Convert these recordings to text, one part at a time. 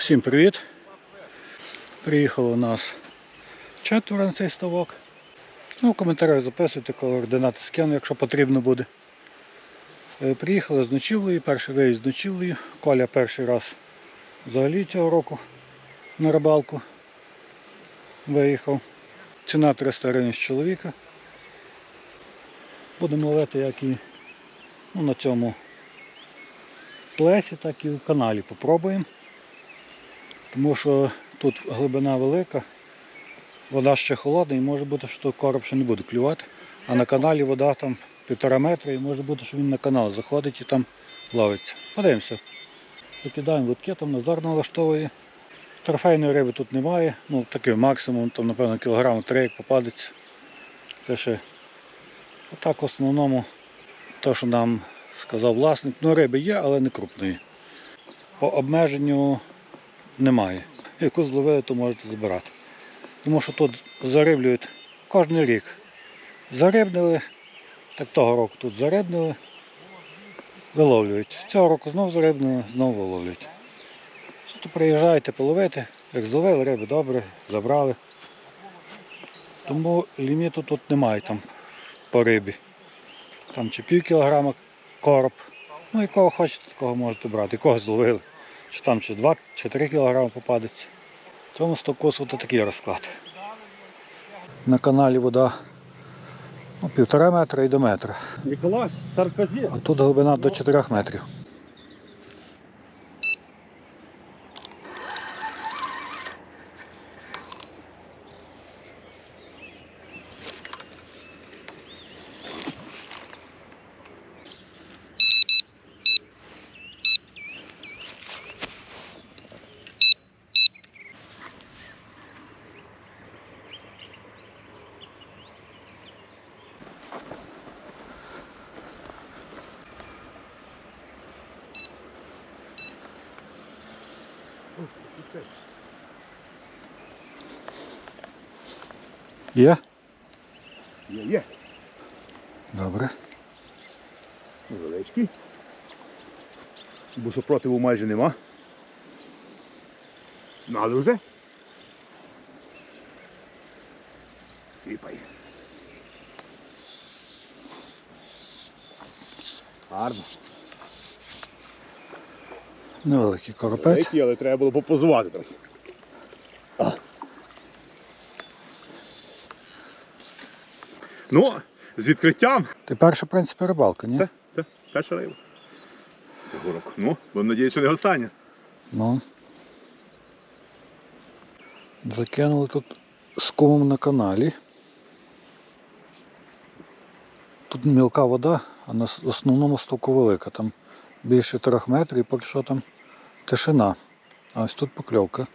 Всім привіт! Приїхало у нас четверо на цей ставок. Ну, в коментарях записуйте координати скину, якщо потрібно буде. Е, Приїхали з ночівлею, перший виїзд з ночівлею. Коля перший раз взагалі цього року на рибалку виїхав. Ціна 300 гривень з чоловіка. Будемо ловити як і ну, на цьому плесі, так і в каналі попробуємо. Тому що тут глибина велика, вода ще холодна і може бути, що короб ще не буде клювати. А на каналі вода там півтора метра і може бути, що він на канал заходить і там ловиться. Подивимося. Викидаємо лотки, там Назар налаштовує. Трофейної риби тут немає. Ну такий максимум, там, напевно, кілограм три як попадеться. Це ще отак в основному те, що нам сказав власник. Ну, риби є, але не крупної. По обмеженню немає. Яку зловили, то можете забирати. Тому що тут зариблюють кожен рік. Зарибнили, так того року тут зарибнили, виловлюють. Цього року знов зарибнили, знов виловлюють. То приїжджайте половити, як зловили риби, добре, забрали. Тому ліміту тут немає там по рибі. Там чи пів кілограма короб. Ну, якого хочете, такого можете брати. Якого зловили. Чи там чи 2 чи 3 кілограми попадеться. Тому стокосу то такий розклад. На каналі вода ну, півтора метра і до метра. Ніколас Саркозі. А тут глибина до 4 метрів. Є? Є, є. Добре. Невеличкий. Бо супротиву майже нема. Ну, але вже. Сіпає. Гарно. Невеликий коропець. Великий, але треба було попозувати трохи. Ну, з відкриттям. Ти перша, в принципі, рибалка, ні? Так, так, перша риба. Це горок. Ну, бо надіюсь, що не остання. Ну. Закинули тут з кумом на каналі. Тут мілка вода, а на основному стоку велика. Там більше трьох метрів, і поки що там тишина. А ось тут покльовка.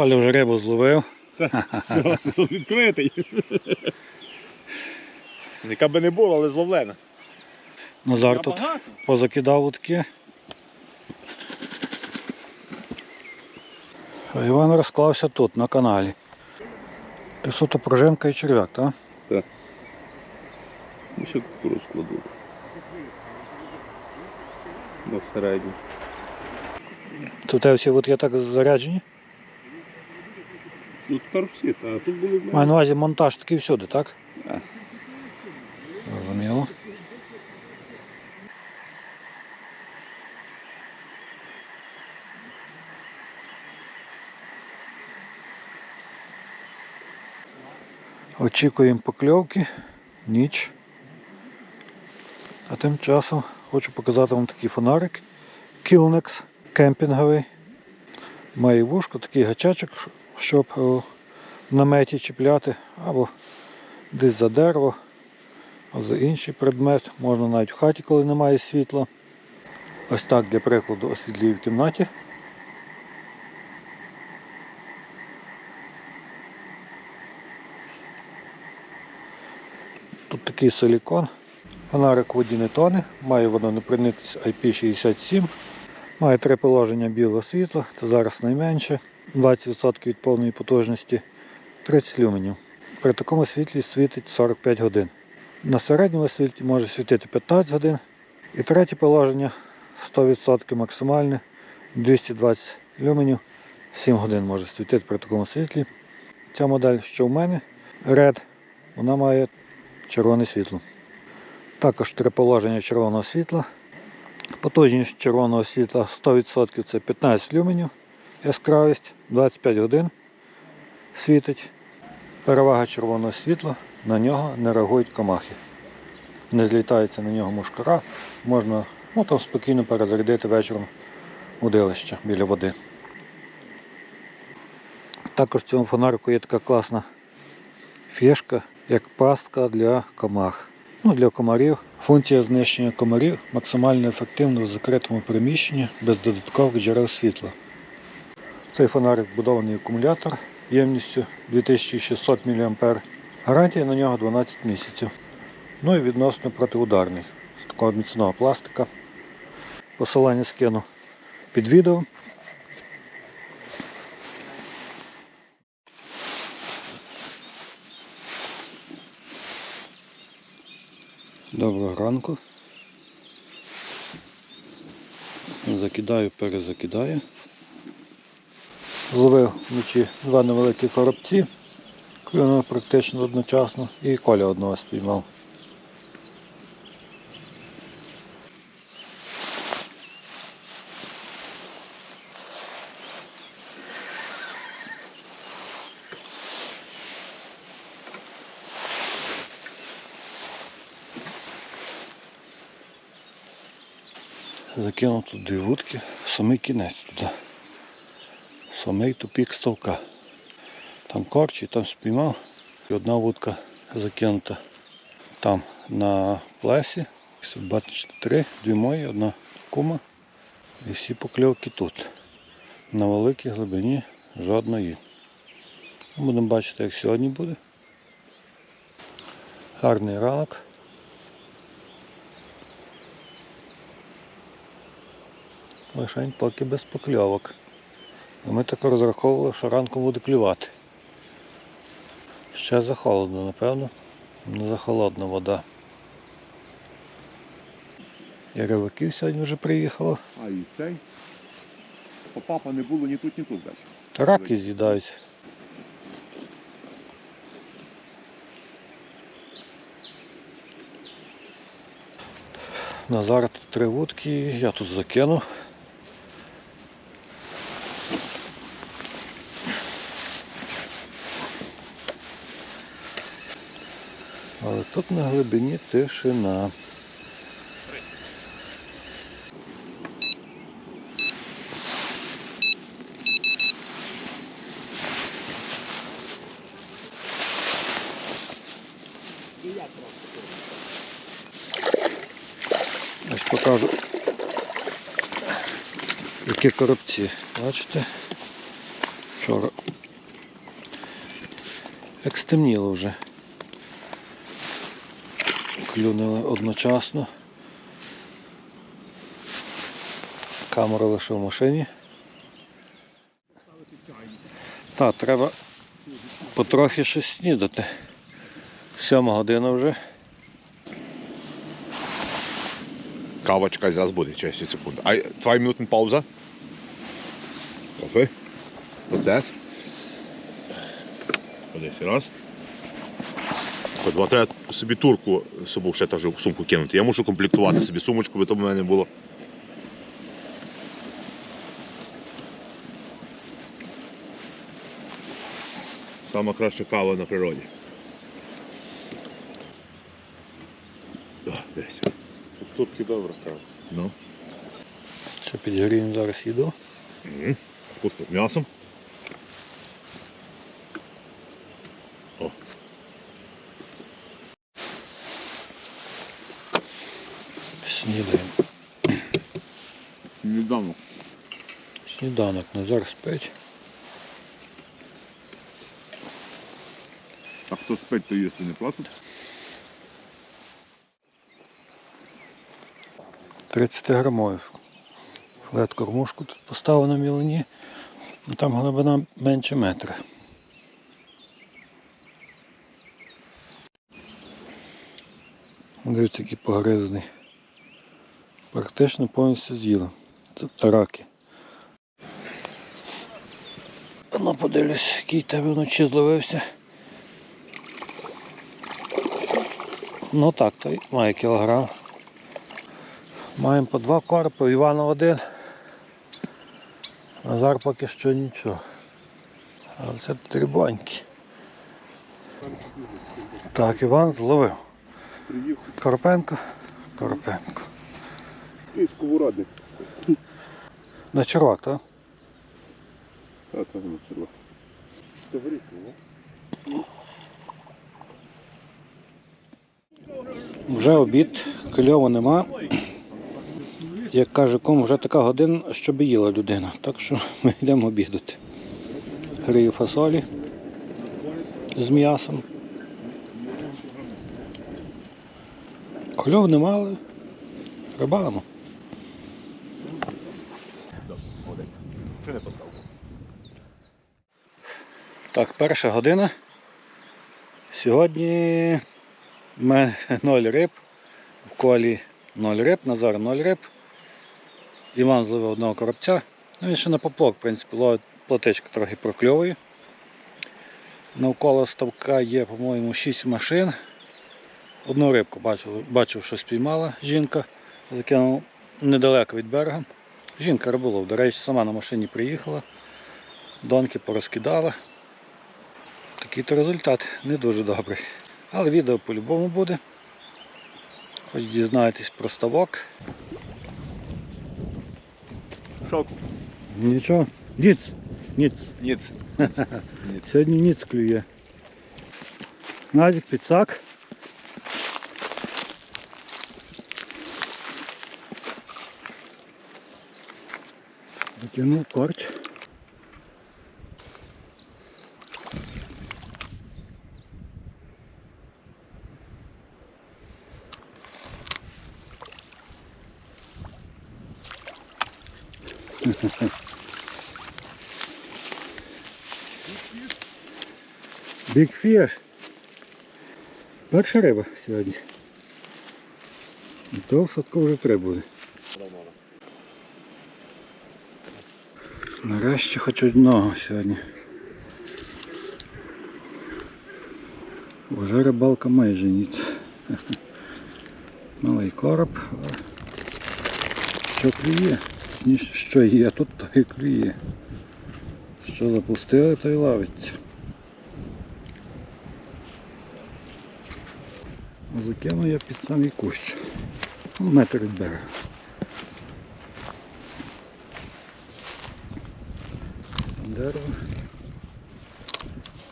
Коля вже рибу зловив. Все, сезон відкритий. Яка би не було, але зловлена. Назар тут позакидав утки. А Іван розклався тут, на каналі. Ти суто пружинка і черв'як, так? Ну, ще кукурудзу складу. На середню. Тут у тебе всі так заряджені? Ну, всі, та тут були Маю на увазі монтаж такий всюди, так? Так. Зрозуміло. Очікуємо покльовки, ніч. А тим часом хочу показати вам такий фонарик Кілнекс кемпінговий. Має вушко, такий гачачок, щоб е, в наметі чіпляти або десь за дерево, а за інший предмет можна навіть в хаті, коли немає світла. Ось так для прикладу освітлюю в кімнаті. Тут такий силікон. Фонарик воді не тоне, має воно не водонепроникність IP67. Має три положення білого світла, це зараз найменше. 20% від повної потужності 30 люменів. При такому світлі світить 45 годин. На середньому світлі може світити 15 годин. І третє положення 100% максимальне 220 люменів 7 годин може світити при такому світлі. Ця модель, що в мене, Red, вона має червоне світло. Також три положення червоного світла. Потужність червоного світла 100% це 15 люменів. Яскравість 25 годин світить. Перевага червоного світла, на нього не реагують комахи. Не злітається на нього мушкара, можна ну, там спокійно перезарядити вечором удилище біля води. Також в цьому фонарику є така класна фішка, як пастка для комах. Ну, для комарів. Функція знищення комарів максимально ефективна в закритому приміщенні без додаткових джерел світла. Цей фонарик вбудований акумулятор ємністю 2600 мА. Гарантія на нього 12 місяців. Ну і відносно протиударний з такого міцного пластика. Посилання скину під відео. Доброго ранку. Закидаю, перезакидаю. Зловив вночі два невеликі коробці, клюнув практично одночасно і коля одного спіймав. Закинув тут дві вудки, самий кінець туди. Самий тупік ставка. Там корчі, там спіймав. І одна вудка закинута там на плесі. Бачите, три, дві мої, одна кума. І всі покльовки тут. На великій глибині жодної. Будемо бачити, як сьогодні буде. Гарний ранок. Лишень поки без покльовок. Ми так розраховували, що ранком буде клювати. Ще захолодно, напевно. Не захолодна вода. І рибаків сьогодні вже приїхало. А і цей. Попапа не було ні тут, ні тут. Та раки з'їдають. Назар тут три вудки, я тут закинув. Але тут на глибині тишина. Ось покажу. Які коробці. Бачите? Вчора. Як стемніло вже. Клюнули одночасно. Камера лише в машині. Так, треба потрохи щось снідати. Сьома година вже. Кавочка зараз буде, через 6 секунд. А 2 минути пауза. Кофе. Процес. Подивись раз. Бо треба собі турку з собою ще теж в сумку кинути. Я мушу комплектувати собі сумочку, бо то в мене було. Сама краща кава на природі. О, десь. Турки добре, правда. Ну. Ще підгоріємо зараз їду. Мгм. Капуста з м'ясом. Сніли. Сніданок. Сніданок Назар спить. А хто спить, то їсти не платить. 30 грамовів. Флет кормушку тут поставив на мілені, ну, там глибина менше метра. Дивіться, який погризаний. Практично повністю з'їли. Це тараки. Ну, подивлюсь, який тебе вночі зловився. Ну так, той має кілограм. Маємо по два коропи, Івана один. Назар поки що нічого. Але це дрібонькі. Так, Іван зловив. Приїхав. Коропенко, Який сковородник. На червак, так? Та там не чило. Ти горіх. Вже обід, кльову нема. Як каже ком, вже така година, щоб їла людина. Так що ми йдемо обідати. Грію фасолі з м'ясом. Кльов нема, але рибалимо. Не поставив? Так, перша година. Сьогодні в мене 0 риб, в колі 0 риб, Назар 0 риб. Іван зловив одного коробця. Ну, він ще на поплок, в принципі, ловить плотичка трохи прокльовує. Навколо ставка є, по-моєму, 6 машин. Одну рибку бачив, бачив, що спіймала жінка, закинув недалеко від берега. Жінка риболов, до речі, сама на машині приїхала, донки порозкидала. Такий то результат не дуже добрий. Але відео по-любому буде. Хоч дізнаєтесь про ставок. Шок. Нічого. Ніц. Ніц. Ніц. Сьогодні ніц клює. Назік, підсак. Затягнув корч. Fish. Перша риба сьогодні. І то в садку вже три буде. Нарешті хоч одного сьогодні. Вже рибалка майже ніц. Малий короб, але що клює? Що є, тут то і клює. Що запустили, то й ловиться. Закину я під самий кущ. Метр від берега. Дерево.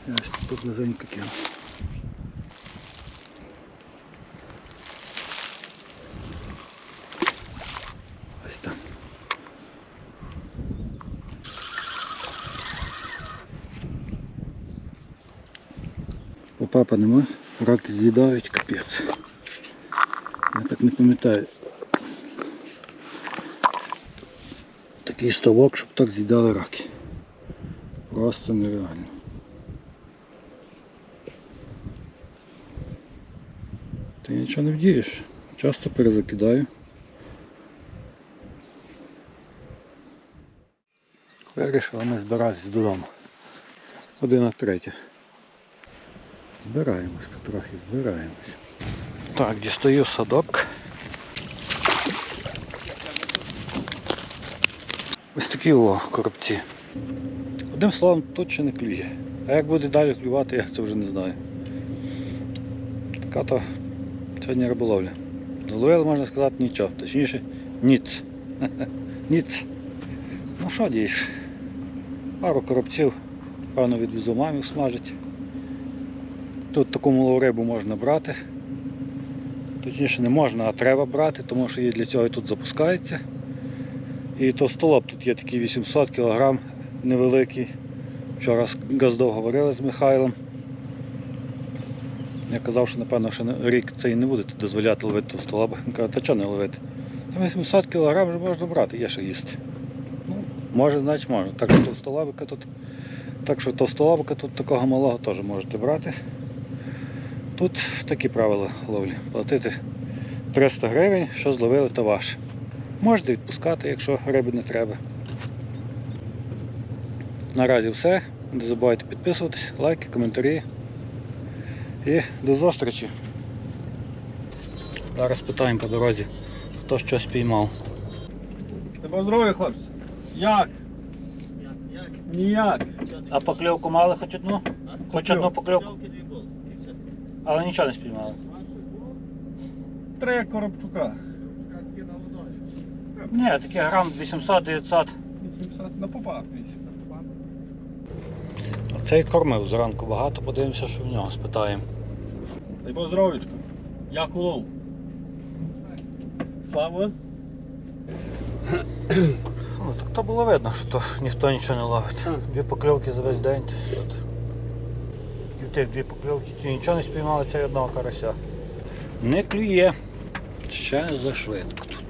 Я ось тут близенько кину. Ось там. Попапа нема, раки з'їдають, капець. Я так не пам'ятаю. Такий ставок, щоб так з'їдали раки. Просто нереально. Ти нічого не вдієш. Часто перезакидаю. Вирішили ми збиратися додому. Година третя. Збираємось потрохи, збираємось. Так, дістаю садок. Ось такі о коробці. Одним словом, тут ще не клює. А як буде далі клювати, я це вже не знаю. Така то сьогодні риболовля. Зловили, можна сказати, нічого. Точніше, ніц. Ніц. Ну що дієш? Пару коробців, певно, відвезу мамі смажить. Тут таку малу рибу можна брати. Точніше не можна, а треба брати, тому що її для цього і тут запускається. І то столоб тут є такий 800 кг невеликий. Вчора Газдов говорили з Михайлом. Я казав, що напевно що рік цей не буде дозволяти ловити того. Він каже, та чого не ловити? Там 800 кг вже можна брати, є що їсти. Ну, може, значить можна. Так що товстолобика тут, так що товстолобика тут такого малого теж можете брати. Тут такі правила ловлі. Платити 300 гривень, що зловили, то ваше. Можете відпускати, якщо риби не треба. Наразі все. Не забувайте підписуватись, лайки, коментарі. І до зустрічі. Зараз питаємо по дорозі, хто щось піймав. Тебе здоров'я, хлопці. Як? Як? Ніяк. А покльовку мали хоч одну? Хоч одну покльовку, але нічого не спіймали. Три коробчука. Ні, такі грам 800-900. 800 на попав 8. Цей кормив зранку багато, подивимося, що в нього спитаємо. Дай Бог здоров'ячка. Як улов? Слава? Ну, так то було видно, що то ніхто нічого не ловить. Дві покльовки за весь день. От. І в тих дві покльовки ті нічого не спіймали, це одного карася. Не клює. Ще за швидко тут.